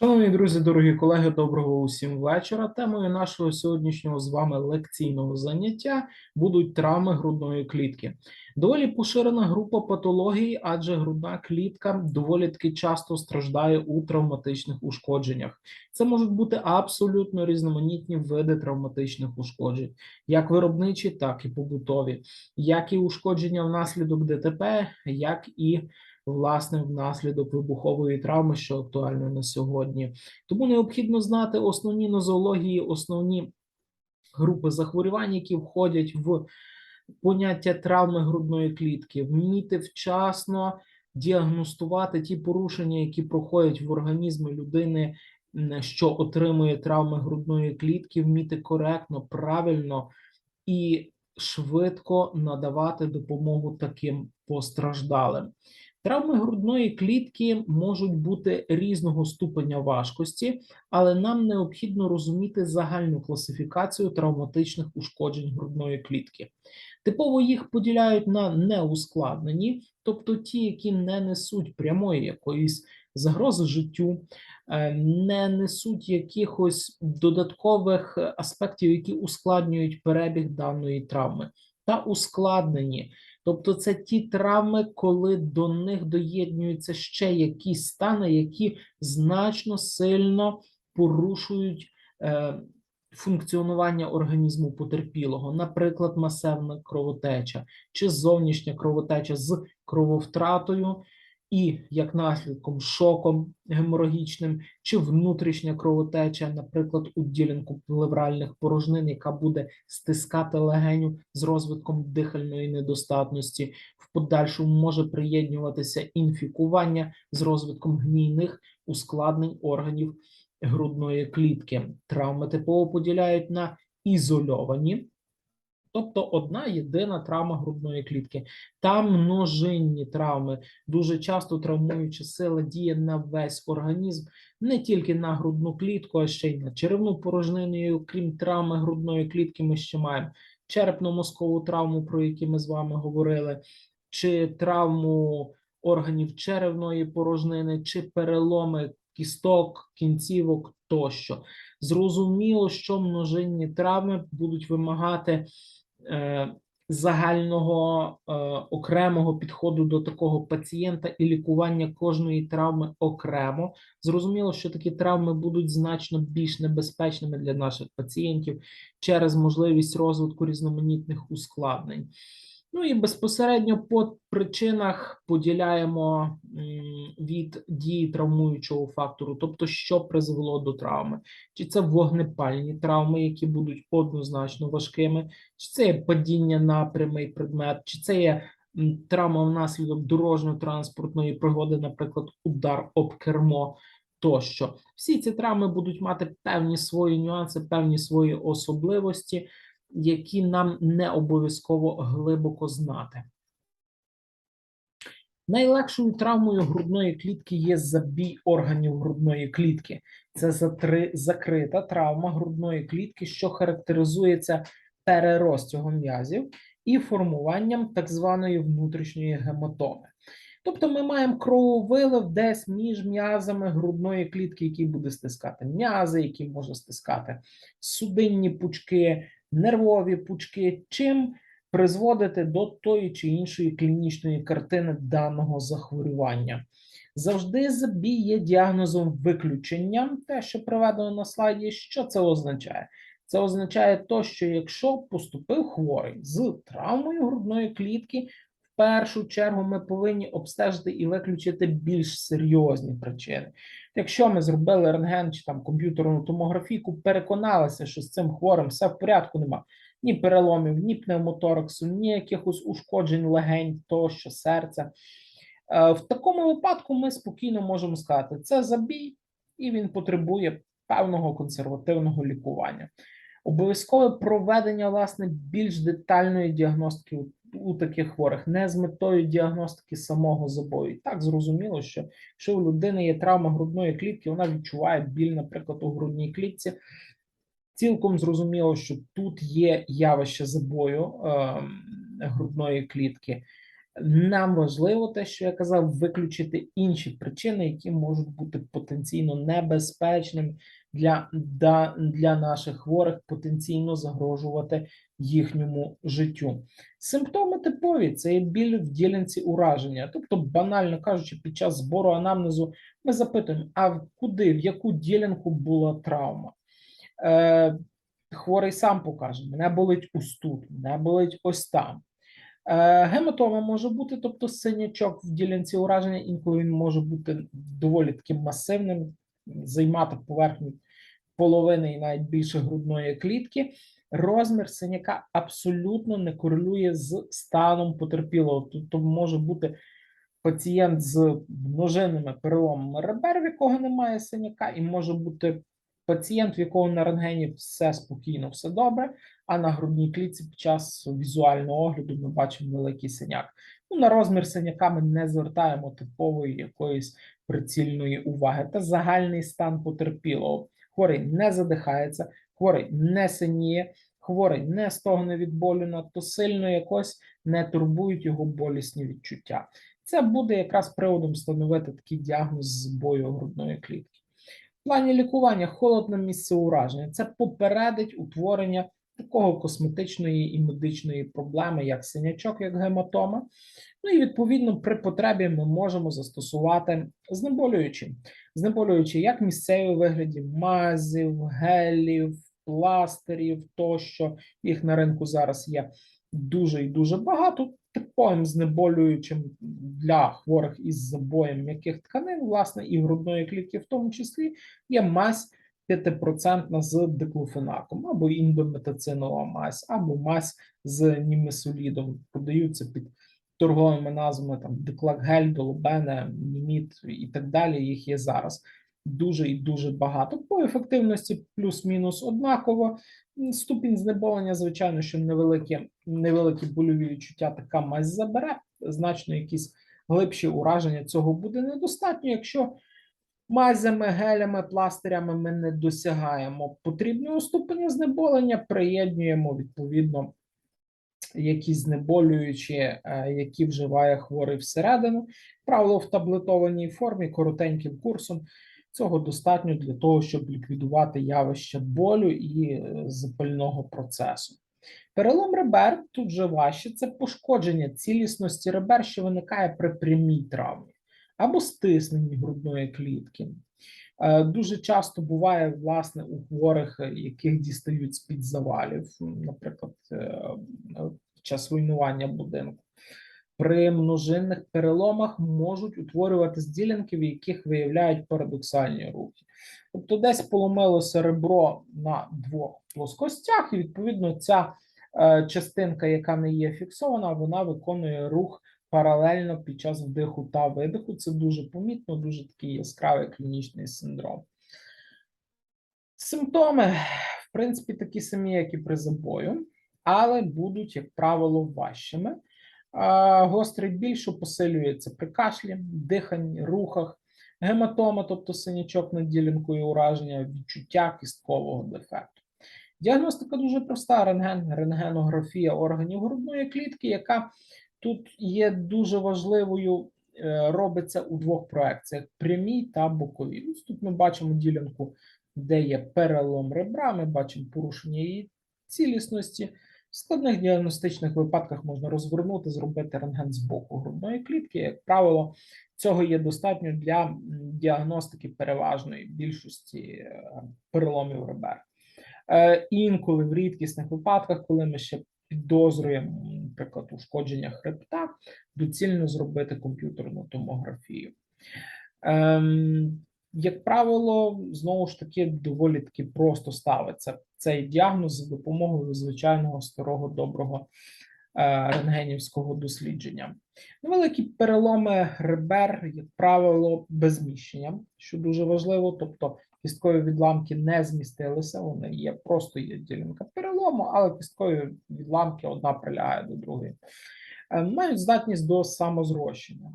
Шановні друзі, дорогі колеги, доброго усім вечора. Темою нашого сьогоднішнього з вами лекційного заняття будуть травми грудної клітки. Доволі поширена група патологій, адже грудна клітка доволі таки часто страждає у травматичних ушкодженнях. Це можуть бути абсолютно різноманітні види травматичних ушкоджень, як виробничі, так і побутові, як і ушкодження внаслідок ДТП, як і власне внаслідок вибухової травми, що актуально на сьогодні. Тому необхідно знати основні нозології, основні групи захворювань, які входять в поняття травми грудної клітки, вміти вчасно діагностувати ті порушення, які проходять в організмі людини, що отримує травми грудної клітки, вміти коректно, правильно і швидко надавати допомогу таким постраждалим. Травми грудної клітки можуть бути різного ступеня важкості, але нам необхідно розуміти загальну класифікацію травматичних ушкоджень грудної клітки. Типово їх поділяють на неускладнені, тобто ті, які не несуть прямої якоїсь загрози життю, е, не несуть якихось додаткових аспектів, які ускладнюють перебіг даної травми, та ускладнені. Тобто це ті травми, коли до них доєднюються ще якісь стани, які значно сильно порушують е, функціонування організму потерпілого, наприклад, масивна кровотеча чи зовнішня кровотеча з крововтратою, і як наслідком шоком геморагічним чи внутрішня кровотеча, наприклад, у ділянку плевральних порожнин, яка буде стискати легеню з розвитком дихальної недостатності, в подальшому може приєднуватися інфікування з розвитком гнійних ускладнень органів грудної клітки. Травми типово поділяють на ізольовані. Тобто одна єдина травма грудної клітки. Там множинні травми, дуже часто травмуюча сила діє на весь організм, не тільки на грудну клітку, а ще й на черевну порожнину. І Окрім травми грудної клітки, ми ще маємо черепно-мозкову травму, про яку ми з вами говорили, чи травму органів черевної порожнини, чи переломи кісток, кінцівок тощо. Зрозуміло, що множинні травми будуть вимагати загального е, окремого підходу до такого пацієнта і лікування кожної травми окремо. Зрозуміло, що такі травми будуть значно більш небезпечними для наших пацієнтів через можливість розвитку різноманітних ускладнень. Ну і безпосередньо по причинах поділяємо від дії травмуючого фактору, тобто, що призвело до травми, чи це вогнепальні травми, які будуть однозначно важкими, чи це є падіння на прямий предмет, чи це є травма внаслідок дорожньо-транспортної пригоди, наприклад, удар об кермо. Тощо всі ці травми будуть мати певні свої нюанси, певні свої особливості які нам не обов'язково глибоко знати. Найлегшою травмою грудної клітки є забій органів грудної клітки. Це закрита травма грудної клітки, що характеризується переростягом м'язів і формуванням так званої внутрішньої гематоми. Тобто ми маємо крововилив десь між м'язами грудної клітки, який буде стискати м'язи, які може стискати судинні пучки, нервові пучки, чим призводити до тої чи іншої клінічної картини даного захворювання. Завжди забій є діагнозом виключення, те, що приведено на слайді, що це означає? Це означає то, що якщо поступив хворий з травмою грудної клітки, в першу чергу ми повинні обстежити і виключити більш серйозні причини. Якщо ми зробили рентген чи там комп'ютерну томографійку, переконалися, що з цим хворим все в порядку нема ні переломів, ні пневмотораксу, ні якихось ушкоджень легень, тощо серця. Е, в такому випадку ми спокійно можемо сказати, це забій, і він потребує певного консервативного лікування. Обов'язкове проведення власне більш детальної діагностики у таких хворих, не з метою діагностики самого забою. І так зрозуміло, що якщо у людини є травма грудної клітки, вона відчуває біль, наприклад, у грудній клітці. Цілком зрозуміло, що тут є явище забою е, грудної клітки. Нам важливо те, що я казав, виключити інші причини, які можуть бути потенційно небезпечними для, для наших хворих, потенційно загрожувати їхньому життю. Симптоми типові це є біль в ділянці ураження. Тобто, банально кажучи, під час збору анамнезу ми запитуємо, а куди, в яку ділянку була травма? Е, хворий сам покаже: мене болить ось тут, мене болить ось там. Е, Гематома може бути, тобто синячок в ділянці ураження, інколи він може бути доволі таким масивним, займати поверхню половини і навіть більше грудної клітки. Розмір синяка абсолютно не корелює з станом потерпілого. Тобто може бути пацієнт з множинними переломами ребер, в якого немає синяка, і може бути пацієнт, в якого на рентгені все спокійно, все добре, а на грудній клітці під час візуального огляду ми бачимо великий синяк. Ну, на розмір синяка ми не звертаємо типової якоїсь прицільної уваги. Та загальний стан потерпілого. Хворий не задихається, хворий не синіє, хворий не стогне від болю надто сильно, якось не турбують його болісні відчуття. Це буде якраз приводом встановити такий діагноз збою грудної клітки. В плані лікування холодне місце ураження це попередить утворення такого косметичної і медичної проблеми, як синячок, як гематома. Ну і відповідно при потребі ми можемо застосувати знеболюючі. Знеболюючі як місцеві вигляді мазів, гелів, пластирів тощо. Їх на ринку зараз є дуже і дуже багато. Типовим знеболюючим для хворих із забоєм м'яких тканин, власне, і грудної клітки, в тому числі, є мазь 5% з диклофенаком, або індометацинова мазь, або мазь з німесолідом. Продаються під торговими назвами там Деклагель, Долобене, Німіт і так далі. Їх є зараз дуже і дуже багато. По ефективності плюс-мінус однаково. Ступінь знеболення, звичайно, що невеликі, невеликі больові відчуття така мазь забере. Значно якісь глибші ураження цього буде недостатньо, якщо мазями, гелями, пластирями ми не досягаємо потрібного ступеня знеболення, приєднуємо відповідно якісь знеболюючі, е, які вживає хворий всередину. Правило в таблетованій формі коротеньким курсом. Цього достатньо для того, щоб ліквідувати явище болю і е, запального процесу. Перелом ребер тут вже важче це пошкодження цілісності ребер, що виникає при прямій травмі або стисненні грудної клітки. Е, Дуже часто буває, власне, у хворих, е, яких дістають з-під завалів, наприклад, під час руйнування будинку. При множинних переломах можуть утворюватись ділянки, в яких виявляють парадоксальні рухи. Тобто десь поломилося ребро на двох плоскостях, і відповідно ця е, частинка, яка не є фіксована, вона виконує рух паралельно під час вдиху та видиху. Це дуже помітно, дуже такий яскравий клінічний синдром. Симптоми, в принципі, такі самі, як і при забою, але будуть, як правило, важчими. Гострий біль, посилюється при кашлі, диханні, рухах, гематома, тобто синячок над ділянкою ураження, відчуття кісткового дефекту. Діагностика дуже проста: рентген, рентгенографія органів грудної клітки, яка тут є дуже важливою, е, робиться у двох проекціях: прямій та боковій. Ось тут ми бачимо ділянку, де є перелом ребра, ми бачимо порушення її цілісності. В складних діагностичних випадках можна розвернути, зробити рентген з боку грудної клітки. Як правило, цього є достатньо для діагностики переважної більшості е, переломів ребер. Е, Інколи в рідкісних випадках, коли ми ще підозрюємо, наприклад, ушкодження хребта, доцільно зробити комп'ютерну томографію. Ем, як правило, знову ж таки, доволі таки просто ставиться цей діагноз за допомогою звичайного старого доброго е, рентгенівського дослідження. Невеликі переломи ребер, як правило, без зміщення, що дуже важливо, тобто кісткові відламки не змістилися, вони є, просто є ділянка перелому, але кісткові відламки одна прилягає до другої. Е, Мають здатність до самозрощення.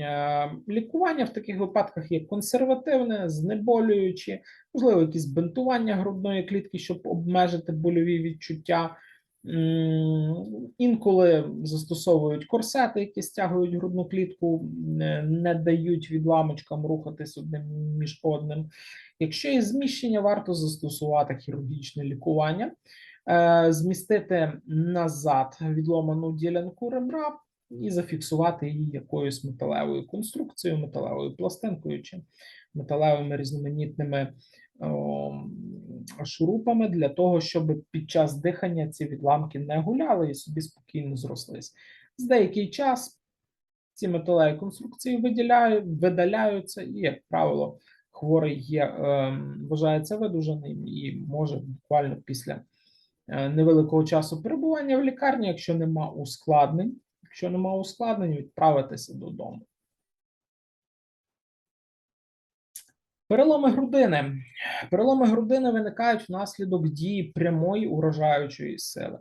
Е, Лікування в таких випадках є консервативне, знеболюючі, можливо, якісь бинтування грудної клітки, щоб обмежити больові відчуття. Інколи застосовують корсети, які стягують грудну клітку, не, не дають відламочкам рухатись одним між одним. Якщо є зміщення, варто застосувати хірургічне лікування, е, змістити назад відломану ділянку ребра і зафіксувати її якоюсь металевою конструкцією, металевою пластинкою чи металевими різноманітними о, шурупами для того, щоб під час дихання ці відламки не гуляли і собі спокійно зрослись. З деякий час ці металеві конструкції виділяють, видаляються, і, як правило, хворий є, е, вважається видужаним і може буквально після е, невеликого часу перебування в лікарні, якщо нема ускладнень, якщо нема ускладнень, відправитися додому. Переломи грудини. Переломи грудини виникають внаслідок дії прямої уражаючої сили.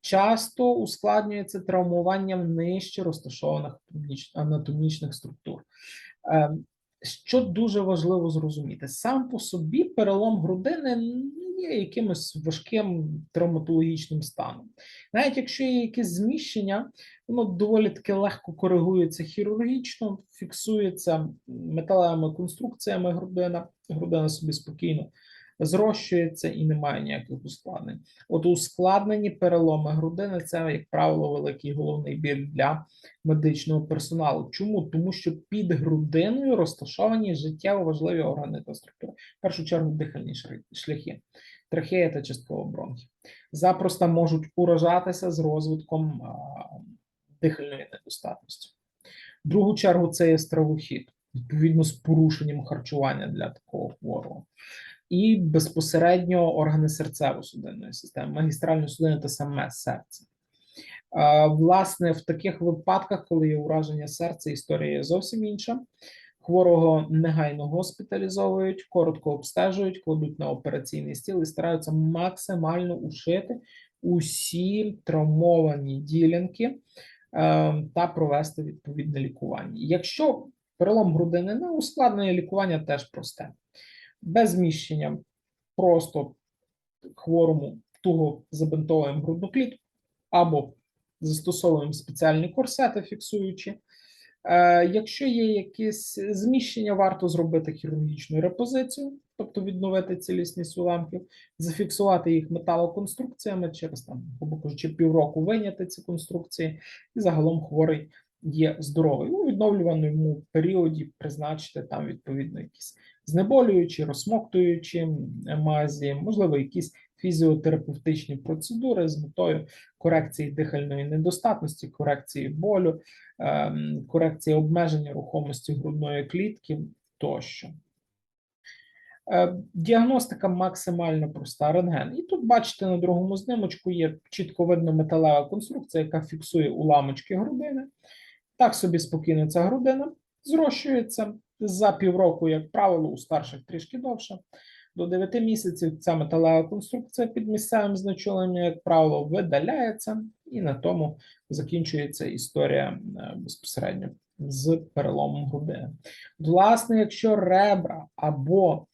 Часто ускладнюється травмуванням нижче розташованих анатомічних структур. Ем, Що дуже важливо зрозуміти, сам по собі перелом грудини є якимось важким травматологічним станом. Навіть якщо є якесь зміщення, воно доволі таки легко коригується хірургічно, фіксується металевими конструкціями грудина, грудина собі спокійно зрощується і немає ніяких ускладнень. От ускладнені переломи грудини це, як правило, великий головний біль для медичного персоналу. Чому? Тому що під грудиною розташовані життєво важливі органи та структури. В першу чергу дихальні шляхи, трахея та частково бронхи. Запросто можуть уражатися з розвитком дихальної недостатності. В другу чергу це є стравохід, відповідно з порушенням харчування для такого хворого. І безпосередньо органи серцево-судинної системи, магістральної судини та саме серце. Власне, в таких випадках, коли є ураження серця, історія є зовсім інша. Хворого негайно госпіталізовують, коротко обстежують, кладуть на операційний стіл і стараються максимально ушити усі травмовані ділянки е, та провести відповідне лікування. Якщо перелом грудини не ускладнене, лікування теж просте. Без зміщення просто хворому туго забинтовуємо грудну клітку або застосовуємо спеціальні корсети, фіксуючи. Е, Якщо є якісь зміщення, варто зробити хірургічну репозицію, тобто відновити цілісність уламків, зафіксувати їх металоконструкціями через там, грубо кажучи, півроку виняти ці конструкції, і загалом хворий є здоровий. У відновлюваному періоді призначити там відповідно якісь знеболюючі, розсмоктуючі мазі, можливо, якісь фізіотерапевтичні процедури з метою корекції дихальної недостатності, корекції болю, ем, корекції обмеження рухомості грудної клітки тощо. Е, Діагностика максимально проста рентген. І тут, бачите, на другому знімочку є чітко видно металева конструкція, яка фіксує уламочки грудини. Так собі спокійно ця грудина зрощується за півроку, як правило, у старших трішки довше. До 9 місяців ця металева конструкція під місцевим значенням, як правило, видаляється, і на тому закінчується історія е, безпосередньо з переломом грудини. Власне, якщо ребра або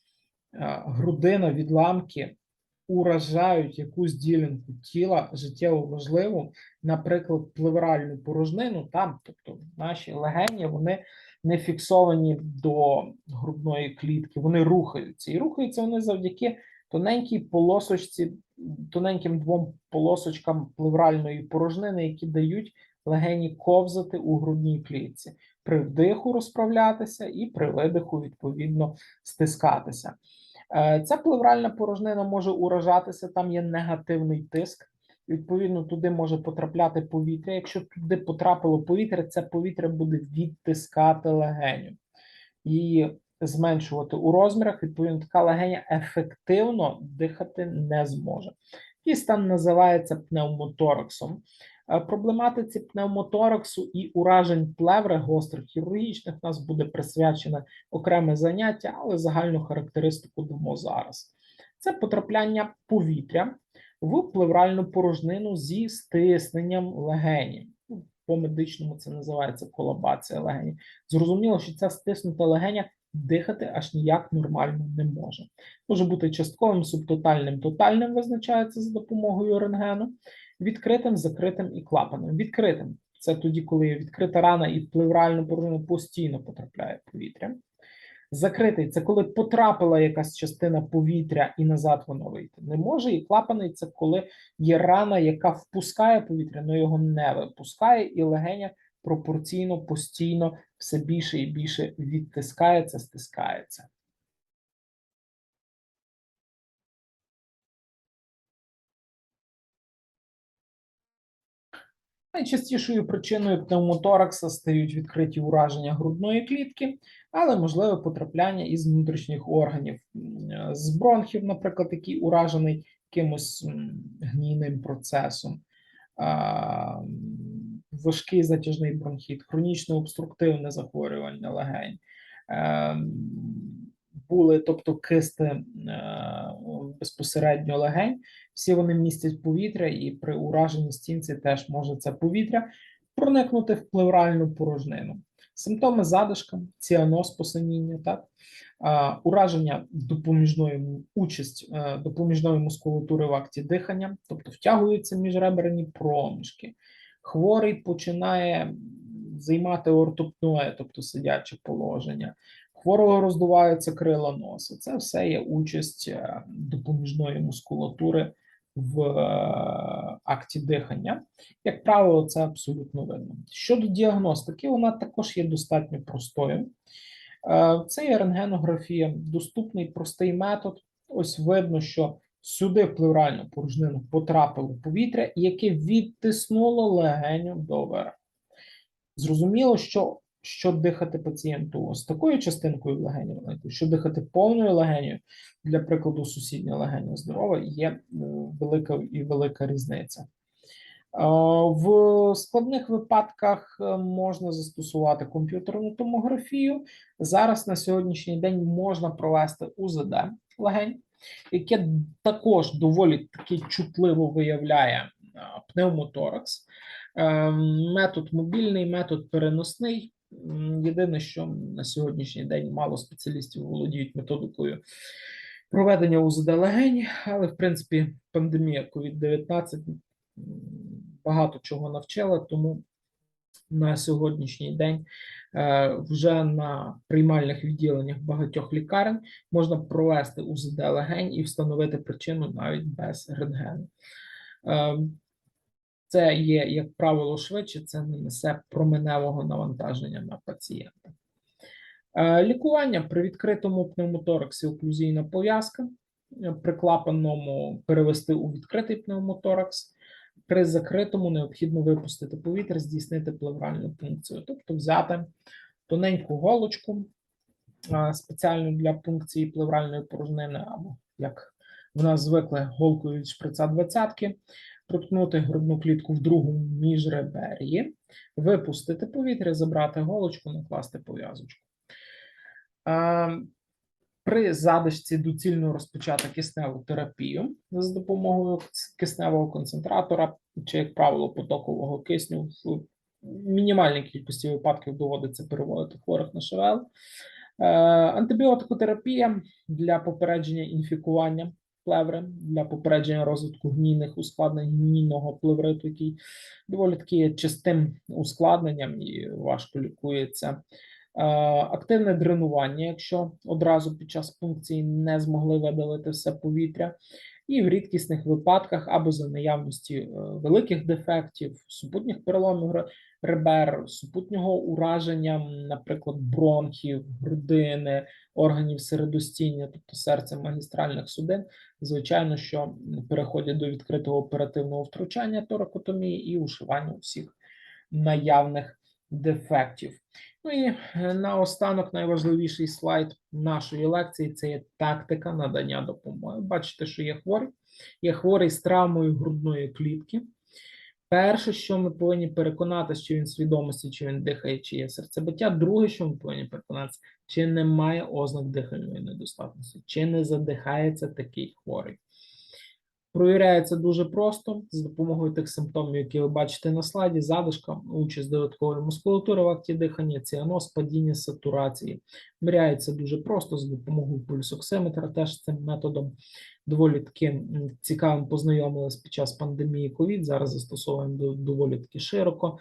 е, грудина відламки уражають якусь ділянку тіла життєво важливу, наприклад, плевральну порожнину, там, тобто наші легені, вони не фіксовані до грудної клітки, вони рухаються. І рухаються вони завдяки тоненькій полосочці, тоненьким двом полосочкам плевральної порожнини, які дають легені ковзати у грудній клітці, при вдиху розправлятися і при видиху, відповідно, стискатися. Е, Ця плевральна порожнина може уражатися, там є негативний тиск. Відповідно, туди може потрапляти повітря. Якщо туди потрапило повітря, це повітря буде відтискати легеню, її зменшувати у розмірах. Відповідно, така легеня ефективно дихати не зможе. Такий стан називається пневмотораксом. Е, Проблематиці пневмотораксу і уражень плеври гострих хірургічних у нас буде присвячене окреме заняття, але загальну характеристику дамо зараз. Це потрапляння повітря в плевральну порожнину зі стисненням легенів. Ну, По медичному це називається колабація легенів. Зрозуміло, що ця стиснута легеня дихати аж ніяк нормально не може. Може бути частковим, субтотальним, тотальним визначається за допомогою рентгену. відкритим, закритим і клапаним. Відкритим це тоді, коли відкрита рана і в плевральну порожнину постійно потрапляє повітря. Закритий це коли потрапила якась частина повітря і назад воно вийти не може. І клапаний це коли є рана, яка впускає повітря, але його не випускає, і легеня пропорційно постійно все більше і більше відтискається, стискається. Найчастішою причиною пневмоторакса стають відкриті ураження грудної клітки, але можливе потрапляння із внутрішніх органів, е, з бронхів, наприклад, який уражений якимось гнійним процесом, важкий затяжний бронхіт, хронічне обструктивне захворювання легень. Ем, Були, тобто кисти е, безпосередньо легень, всі вони містять повітря, і при ураженні стінці теж може це повітря проникнути в плевральну порожнину. Симптоми задишка, ціаноз посиніння, так? Ураження допоміжної участь е, допоміжної мускулатури в акті дихання, тобто втягуються міжреберні проміжки. Хворий починає займати ортопноє, тобто сидяче положення. Хворого роздуваються крила носа. Це все є участь е, допоміжної мускулатури в е, акті дихання. Як правило, це абсолютно видно. Щодо діагностики, вона також є достатньо простою. Е, Це є рентгенографія, доступний простий метод. Ось видно, що сюди в плевральну порожнину потрапило повітря, яке відтиснуло легеню до верху. Зрозуміло, що що дихати пацієнту з такою частинкою легенів, що дихати повною легенею, для прикладу, сусідня легеня здорова, є е, велика і велика різниця. В складних випадках е, можна застосувати комп'ютерну томографію. Зараз на сьогоднішній день можна провести УЗД легень, яке також доволі таки чутливо виявляє е, пневмоторакс. Е, Метод мобільний, метод переносний. Єдине, що на сьогоднішній день мало спеціалістів володіють методикою проведення УЗД легень, але в принципі пандемія COVID-19 багато чого навчила, тому на сьогоднішній день е, вже на приймальних відділеннях багатьох лікарень можна провести УЗД легень і встановити причину навіть без рентгену. Це є, як правило, швидше, це не несе променевого навантаження на пацієнта. Е, Лікування при відкритому пневмотораксі оклюзійна пов'язка, е, при клапанному перевести у відкритий пневмоторакс, при закритому необхідно випустити повітря, здійснити плевральну пункцію, тобто взяти тоненьку голочку е, спеціальну для пункції плевральної порожнини, або як в нас звикли голкою від шприца двадцятки, проткнути грудну клітку в другому міжребер'ї, випустити повітря, забрати голочку, накласти пов'язочку. При задишці доцільно розпочати кисневу терапію з допомогою кисневого концентратора, чи, як правило, потокового кисню. В мінімальній кількості випадків доводиться переводити хворих на ШВЛ. Е, Антибіотикотерапія для попередження інфікування плеври, для попередження розвитку гнійних ускладнень гнійного плевриту, який доволі таки частим ускладненням і важко лікується. Е, Активне дренування, якщо одразу під час пункції не змогли видалити все повітря, і в рідкісних випадках або за наявності е, великих дефектів, супутніх переломів ре- ребер, супутнього ураження, наприклад, бронхів, грудини, органів середостіння, тобто серця магістральних судин, звичайно, що переходять до відкритого оперативного втручання торакотомії і ушивання всіх наявних дефектів. Ну і е, наостанок найважливіший слайд нашої лекції це є тактика надання допомоги. Бачите, що є хворий, є хворий з травмою грудної клітки. Перше, що ми повинні переконатися, чи він свідомості, чи він дихає, чи є серцебиття. Друге, що ми повинні переконатися, чи немає ознак дихальної недостатності, чи не задихається такий хворий. Провіряється дуже просто з допомогою тих симптомів, які ви бачите на слайді: задишка, участь додаткової мускулатури в акті дихання, ціаноз, падіння сатурації. Міряється дуже просто з допомогою пульсоксиметра, теж цим методом доволі таки цікавим познайомились під час пандемії COVID. Зараз застосовуємо доволі таки широко.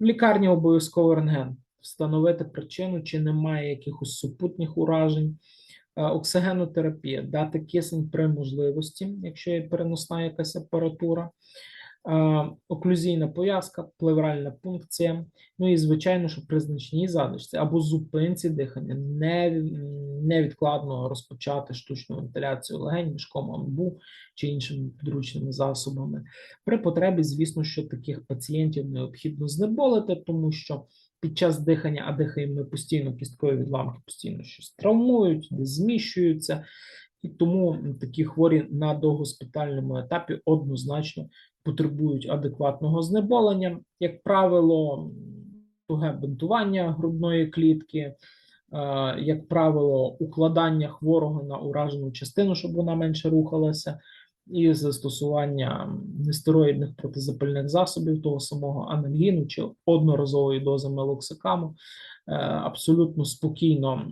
В лікарні обов'язково рентген. Встановити причину, чи немає якихось супутніх уражень. Е, Оксигенотерапія, дати кисень при можливості, якщо є переносна якась апаратура, Е, оклюзійна пов'язка, плевральна пункція. Ну і звичайно, що при значній задишці або зупинці дихання невідкладно розпочати штучну вентиляцію легень мішком амбу чи іншими підручними засобами. При потребі, звісно, що таких пацієнтів необхідно знеболити, тому що під час дихання, а дихаємо постійно, кісткові відламки постійно щось травмують, десь зміщуються, і тому такі хворі на догоспітальному етапі однозначно потребують адекватного знеболення. Як правило, туге бинтування грудної клітки, е, як правило, укладання хворого на уражену частину, щоб вона менше рухалася, і застосування нестероїдних протизапальних засобів того самого анальгіну чи одноразової дози мелоксикаму е, абсолютно спокійно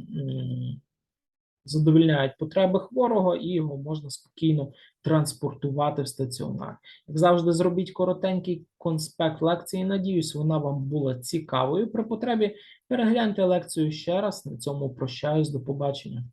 задовільняють потреби хворого, і його можна спокійно транспортувати в стаціонар. Як завжди, зробіть коротенький конспект лекції. Надіюсь, вона вам була цікавою. При потребі перегляньте лекцію ще раз. На цьому прощаюсь. До побачення.